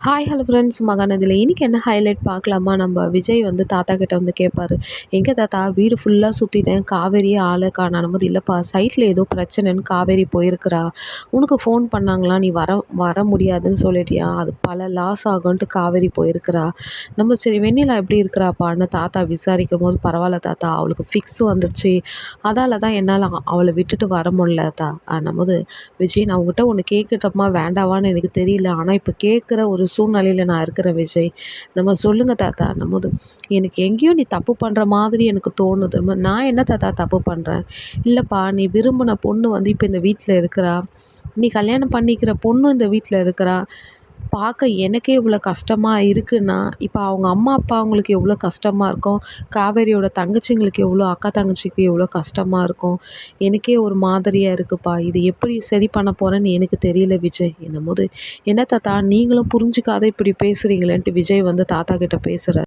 Hi hello friends மகானதில் இன்றைக்கி என்ன highlight பார்க்கலாமா? நம்ம விஜய் வந்து தாத்தா கிட்டே வந்து கேட்பாரு. எங்கே தாத்தா? வீடு ஃபுல்லாக சுற்றிட்டேன் காவேரியே ஆளை காணும் போது இல்லைப்பா. சைட்டில் ஏதோ பிரச்சனைன்னு காவேரி போயிருக்கிறா. உனக்கு ஃபோன் பண்ணாங்களா? நீ வர வர முடியாதுன்னு சொல்லிட்டியா? அது பல லாஸ் ஆகும்ன்ட்டு காவேரி போயிருக்கிறா. நம்ம சரி வெண்ணிலா எப்படி இருக்கிறாப்பான்னு தாத்தா விசாரிக்கும் போது பரவாயில்ல தாத்தா. அவளுக்கு ஃபிக்ஸ் வந்துடுச்சு அதால் தான் என்னால் அவளை விட்டுட்டு வர முடியல தா போது விஜய் நான் உங்ககிட்ட ஒன்று கேட்கட்டோமா? வேண்டாவான்னு எனக்கு தெரியல. ஆனால் இப்போ கேட்குற ஒரு சூழ்நிலையில் நான் இருக்கிற விஜய். நம்ம சொல்லுங்கள் தாத்தா நம்ம எனக்கு எங்கேயோ நீ தப்பு பண்ணுற மாதிரி எனக்கு தோணுது. நான் என்ன தாத்தா தப்பு பண்ணுறேன் இல்லைப்பா நீ விரும்பின பொண்ணு வந்து இப்போ இந்த வீட்டில் இருக்கிறா. நீ கல்யாணம் பண்ணிக்கிற பொண்ணும் இந்த வீட்டில் இருக்கிறா. பார்க்க எனக்கே இவ்வளோ கஷ்டமாக இருக்குன்னா இப்போ அவங்க அம்மா அப்பா அவங்களுக்கு எவ்வளோ கஷ்டமாக இருக்கும்? காவேரியோட தங்கச்சிங்களுக்கு எவ்வளோ அக்கா தங்கச்சிக்கு எவ்வளோ கஷ்டமாக இருக்கும்? எனக்கே ஒரு மாதிரியாக இருக்குப்பா. இது எப்படி சரி பண்ண போகிறேன்னு எனக்கு தெரியல விஜய். என்னும்போது என்ன தாத்தா நீங்களும் புரிஞ்சுக்காத இப்படி பேசுகிறீங்களேன்ட்டு விஜய் வந்து தாத்தா கிட்டே பேசுகிறார்